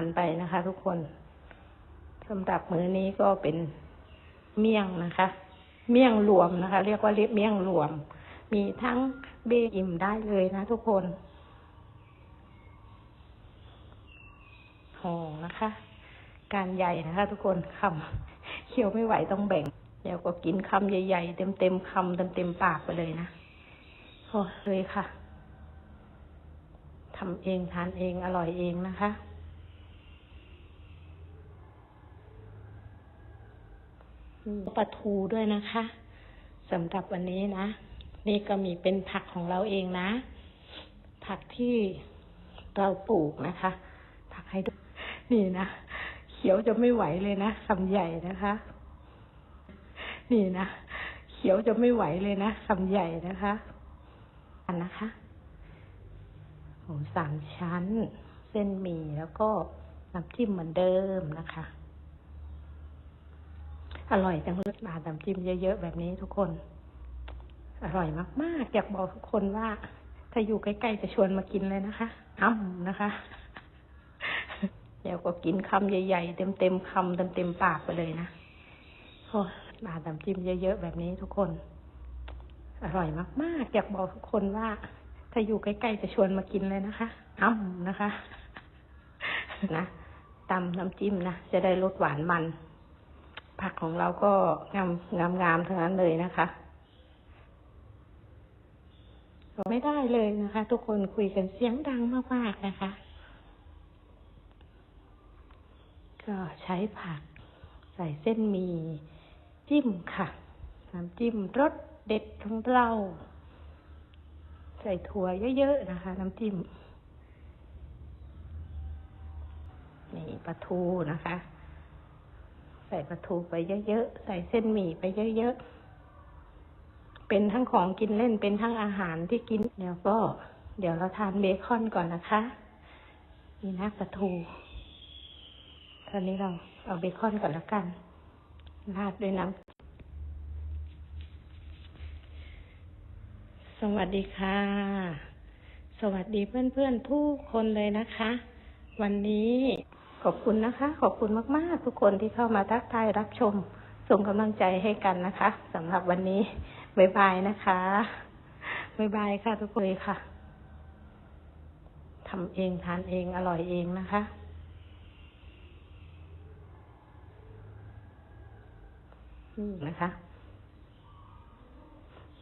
านไปนะคะ ทุกคนสำหรับมื้อนี้ก็เป็นเมี่ยงนะคะ เมี่ยงรวมนะคะ เรียกว่าเรียกเมี่ยงรวม มีทั้งเบอิ่มได้เลยนะ ทุกคนห่อนะคะ การใหญ่นะคะ ทุกคนคำเคี้ยวไม่ไหวต้องแบ่งเดี๋ยวก็กินคำใหญ่ๆ เต็มๆคำเต็มๆปากไปเลยนะโอ้เลยค่ะทำเองทานเองอร่อยเองนะคะ ปลาทูด้วยนะคะสำหรับวันนี้นะ นี่ก็มีเป็นผักของเราเองนะ ผักที่เราปลูกนะคะ ผักให้ดูนี่นะ เขียวจะไม่ไหวเลยนะคำใหญ่นะคะ นี่นะ เขียวจะไม่ไหวเลยนะคำใหญ่นะคะ อันนะคะหมูสามชั้น เส้นหมี่แล้วก็น้ำจิ้มเหมือนเดิมนะคะ อร่อยจังเลยมาน้ำจิ้มเยอะๆแบบนี้ทุกคน อร่อยมากๆอยากบอกทุกคนว่า ถ้าอยู่ใกล้ๆจะชวนมากินเลยนะคะอ้ำนะคะเดี๋ยวก็กินคำใหญ่ๆเต็มๆคำเต็มๆปากไปเลยนะโอ้มาน้ำจิ้มเยอะๆแบบนี้ทุกคน อร่อยมากๆอยากบอกทุกคนว่า ถ้าอยู่ใกล้ๆจะชวนมากินเลยนะคะอ้ำนะคะ นะตำน้ำจิ้มนะจะได้รสหวานมัน ผักของเราก็งามงามงามทั้งนั้นเลยนะคะไม่ได้เลยนะคะ ทุกคนคุยกันเสียงดังมากๆนะคะ ก็ใช้ผักใส่เส้นมีจิ้มค่ะน้ำจิ้มรสเด็ดของเรา ใส่ถั่วเยอะๆนะคะ น้ำจิ้มนี่ปลาทูนะคะ ใส่ปลาทูไปเยอะๆ ใส่เส้นหมี่ไปเยอะๆ เป็นทั้งของกินเล่น เป็นทั้งอาหารที่กินเดี๋ยวก็ เดี๋ยวเราทานเบคอนก่อนนะคะ นี่นะปลาทูตอนนี้เราเอาเบคอนก่อนแล้วกัน ราดด้วยน้ำ สวัสดีค่ะ สวัสดีเพื่อนๆทุกคนเลยนะคะ วันนี้ ขอบคุณนะคะ ขอบคุณมากๆ ทุกคนที่เข้ามาทักทายรับชม ส่งกำลังใจให้กันนะคะสำหรับวันนี้บ๊ายบายนะคะบ๊ายบายค่ะทุกคนค่ะทำเองทานเองอร่อยเองนะคะนี่นะคะ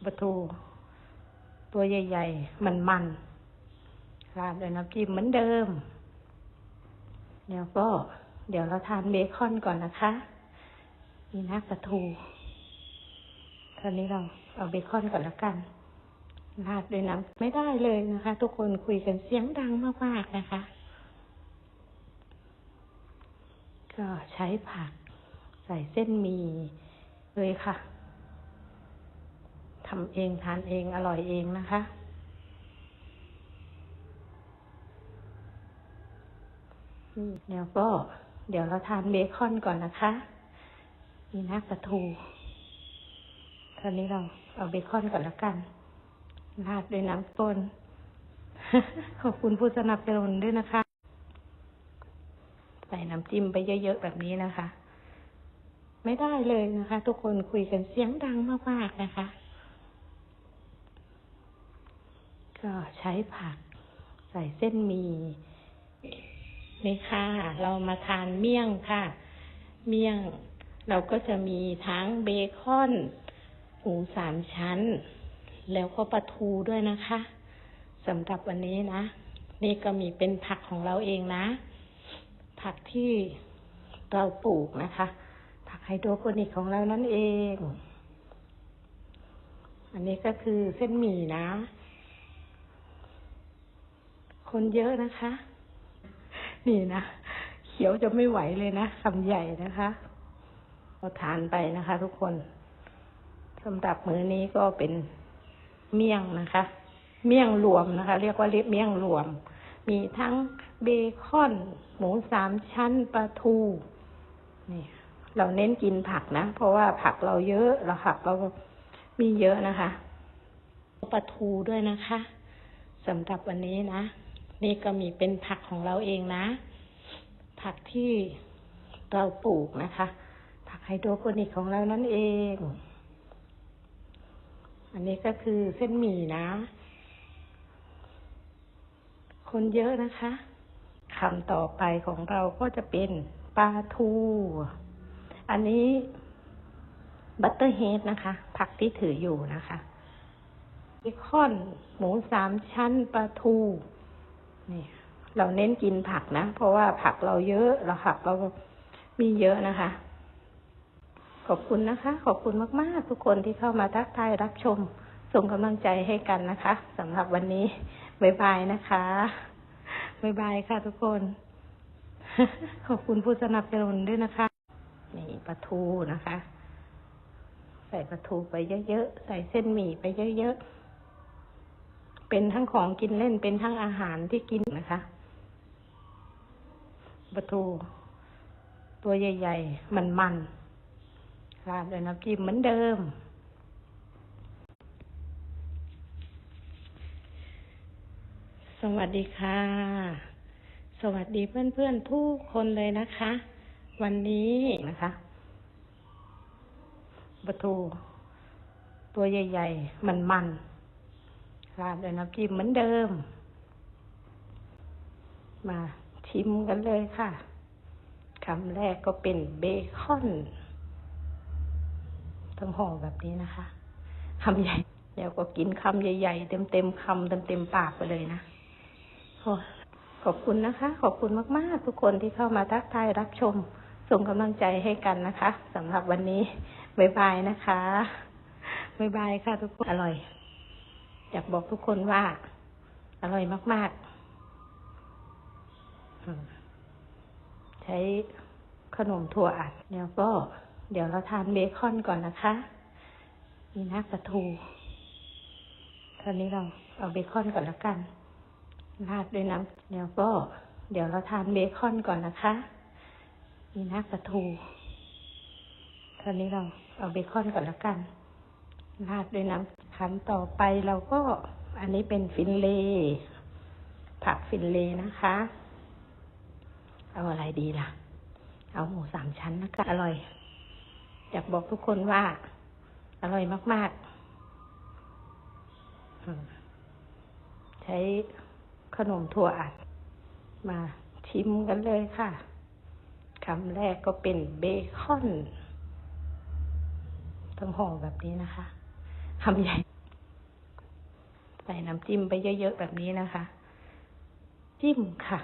ปลาทูตัวใหญ่ ๆ มันๆราดด้วยน้ำจิ้มเหมือนเดิม เดี๋ยวก็เดี๋ยวเราทานเบคอนก่อนนะคะนี่นะปลาทูตอนนี้เราเอาเบคอนก่อนแล้วกันราดด้วยน้ำไม่ได้เลยนะคะ ทุกคนคุยกันเสียงดังมากๆนะคะ ก็ใช้ผักใส่เส้นหมี่เลยค่ะทำเองทานเองอร่อยเองนะคะ นี่เดี๋ยวก็เดี๋ยวเราทานเบคอนก่อนนะคะนี่นะปลาทูตอนนี้เราเอาเบคอนก่อนแล้วกัน ราดด้วยน้ำปนขอบคุณผู้สนับสนุนด้วยนะคะ ใส่น้ำจิ้มไปเยอะๆแบบนี้นะคะ ไม่ได้เลยนะคะ ทุกคนคุยกันเสียงดังมากๆนะคะ ก็ใช้ผัก ใส่เส้นหมี่ นี่ค่ะ เรามาทานเมี่ยงค่ะ เมี่ยง เราก็จะมีทั้งเบคอนหมูสามชั้น แล้วก็ปลาทูด้วยนะคะสำหรับวันนี้นะ นี่ก็มีเป็นผักของเราเองนะ ผักที่เราปลูกนะคะ ผักไฮโดรโปนิกของเรานั่นเอง อันนี้ก็คือเส้นหมี่นะ คนเยอะนะคะ นี่นะ เขียวจะไม่ไหวเลยนะคำใหญ่นะคะเราทานไปนะคะ ทุกคนสำหรับมื้อนี้ก็เป็นเมี่ยงนะคะ เมี่ยงรวมนะคะ เรียกว่าเรียกเมี่ยงรวม มีทั้งเบคอน หมูสามชั้นปลาทู นี่ เราเน้นกินผักนะ เพราะว่าผักเราเยอะเราผักเรามีเยอะนะคะปลาทูด้วยนะคะสำหรับวันนี้นะ นี่ก็มีเป็นผักของเราเองนะ ผักที่เราปลูกนะคะ ผักไฮโดรโปนิกของเรานั่นเอง อันนี้ก็คือเส้นหมี่นะ คนเยอะนะคะคำต่อไปของเราก็จะเป็นปลาทู อันนี้บัตเตอร์เฮดนะคะ ผักที่ถืออยู่นะคะเบคอน หมูสามชั้นปลาทู นี่เราเน้นกินผักนะ เพราะว่าผักเราเยอะเราผักเรามีเยอะนะคะ ขอบคุณนะคะ ขอบคุณมาก ๆ ทุกคนที่เข้ามาทักทายรับชม ส่งกำลังใจให้กันนะคะสำหรับวันนี้บ๊ายบายนะคะบ๊ายบายค่ะทุกคน ขอบคุณผู้สนับสนุนด้วยนะคะ นี่ปลาทูนะคะ ใส่ปลาทูไปเยอะๆ ใส่เส้นหมี่ไปเยอะๆ เป็นทั้งของกินเล่นเป็นทั้งอาหารที่กินนะคะปลาทูตัวใหญ่ ๆ มันๆราดด้วยน้ำจิ้มเหมือนเดิม สวัสดีค่ะ สวัสดีเพื่อนๆทุกคนเลยนะคะ วันนี้นะคะปลาทูตัวใหญ่ ๆ มันๆ ราดด้วยน้ำจิ้มเหมือนเดิม มาชิมกันเลยค่ะคำแรกก็เป็นเบคอนทั้งห่อแบบนี้นะคะคำใหญ่เดี๋ยวก็กินคำใหญ่ๆ เต็มๆคำเต็มๆปากไปเลยนะขอบคุณนะคะ ขอบคุณมาก ๆ ทุกคนที่เข้ามาทักทายรับชม ส่งกำลังใจให้กันนะคะสำหรับวันนี้ บ๊ายบายนะคะ บ๊ายบายค่ะทุกคน อร่อย อยากบอกทุกคนว่า อร่อยมาก ๆ ใช้ขนมถั่วอัดเดี๋ยวก็เดี๋ยวเราทานเบคอนก่อนนะคะ มีน้ำปลาทูตอนนี้เราเอาเบคอนก่อนล้วกันราดด้วยน้ำเดี๋ยวก็เดี๋ยวเราทานเบคอนก่อนนะคะ มีน้ำปลาทูตอนนี้เราเอาเบคอนก่อนล้วกันราดด้วยน้ำ คำต่อไปเราก็อันนี้เป็นฟินเล ผักฟินเลนะคะ เอาอะไรดีล่ะ เอาหมูสามชั้นนะคะอร่อย อยากบอกทุกคนว่า อร่อยมาก ๆ ใช้ขนมถั่วอัด มาชิมกันเลยค่ะคำแรกก็เป็นเบคอนทั้งห่อแบบนี้นะคะคำใหญ่ ส่น้ำจิ้มไปเยอะๆแบบนี้นะคะ จิ้มค่ะ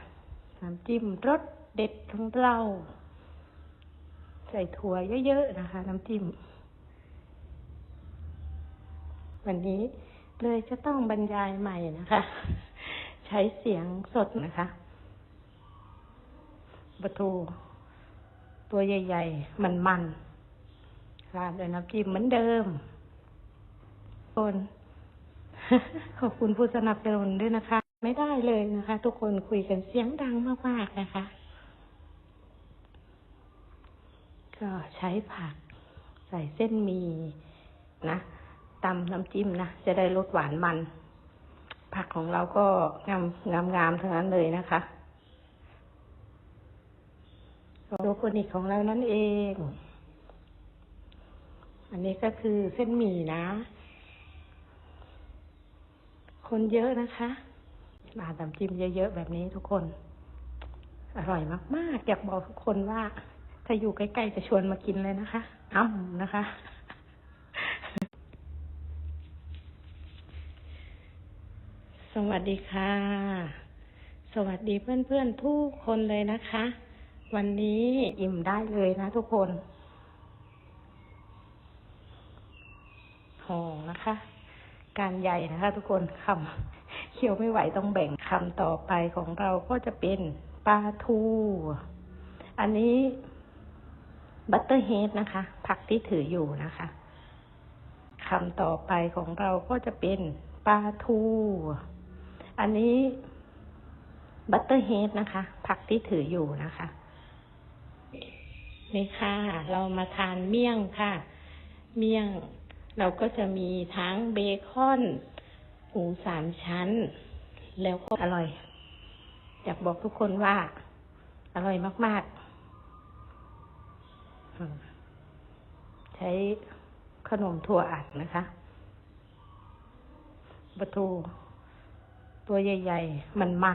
น้ำจิ้มรสเด็ดของเรา ใส่ถั่วเยอะๆนะคะ น้ำจิ้ม วันนี้เลยจะต้องบรรยายใหม่นะคะ ใช้เสียงสดนะคะปลาทูตัวใหญ่ ๆ มันๆราดด้วยน้ำจิ้มเหมือนเดิมคน ขอบคุณผู้สนับสนุนด้วยนะคะ ไม่ได้เลยนะคะ ทุกคนคุยกันเสียงดังมากๆนะคะ ก็ใช้ผัก ใส่เส้นหมีนะตำน้ำจิ้มนะ จะได้รสหวานมัน ผักของเราก็งามงามงามทั้งนั้นเลยนะคะโลโกนิกของเรานั่นเอง อันนี้ก็คือเส้นหมี่นะ คนเยอะนะคะมาตำจิ้มเยอะๆแบบนี้ทุกคน อร่อยมากๆ อยากบอกทุกคนว่า ถ้าอยู่ใกล้ๆจะชวนมากินเลยนะคะอ้ำนะคะ สวัสดีค่ะ สวัสดีเพื่อนๆทุกคนเลยนะคะ วันนี้อิ่มได้เลยนะทุกคนห่อนะคะ การใหญ่นะคะ ทุกคนคำเคี้ยวไม่ไหวต้องแบ่งคำต่อไปของเราก็จะเป็นปลาทู อันนี้บัตเตอร์เฮดนะคะ ผักที่ถืออยู่นะคะคำต่อไปของเราก็จะเป็นปลาทู อันนี้บัตเตอร์เฮดนะคะ ผักที่ถืออยู่นะคะ นี่ค่ะ เรามาทานเมี่ยงค่ะ เมี่ยง เราก็จะมีทั้งเบคอนหมูสามชั้น แล้วก็อร่อยอยากบอกทุกคนว่า อร่อยมาก ๆ ใช้ขนมถั่วอัดนะคะปลาทูตัวใหญ่ ๆ มันๆ